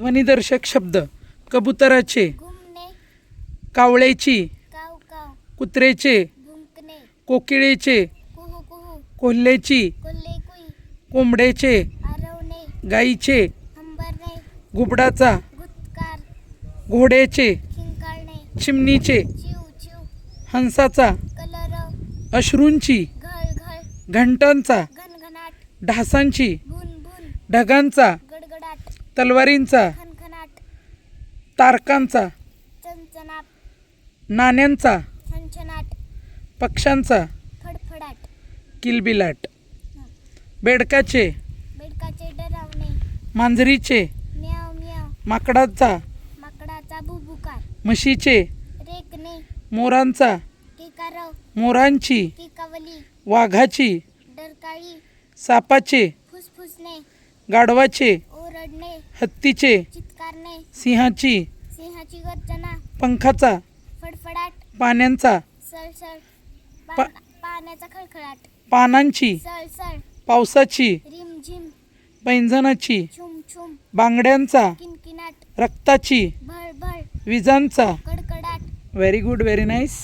ध्वनिदर्शक शब्द कबुतराचे घुमणे कावळेची काव काव कुत्रेचे कोकिळेचे कुहू कुहू कोल्हेची कोल्हे कुई कोंबड्याचे गाईचे घुबडाचा घोड्याचे चिमणीचे हंसाचा अश्रूंची घंटांचा ढासांची ढगांचा तलवारींचा तारकांचा चणचणाट नाण्यांचा पक्ष्यांचा फडफडाट किलबिलाट बेडकाचे बेडकाचे डरावणे मांजरीचे म्याव म्याव माकडाचा माकडाचा बुबुकार म्हशीचे रेकणे मोरांचा केकारव मोरांची केकावली वाघाची डरकाळी सापाचे फुसफुसणे गाढवाचे हत्तीचे चित्कारणे सिंहाची सिंहाची गर्जना पंखाचा फडफडाट पाण्यांचा सळसळ पा- पा- पाण्याचा खळखळाट पानांची सळसळ पावसाची रिमझिम पैंजणाची छुम छुम बांगड्यांचा किनकिनाट रक्ताची भळभळ विजांचा. कडकडाट. Very good very nice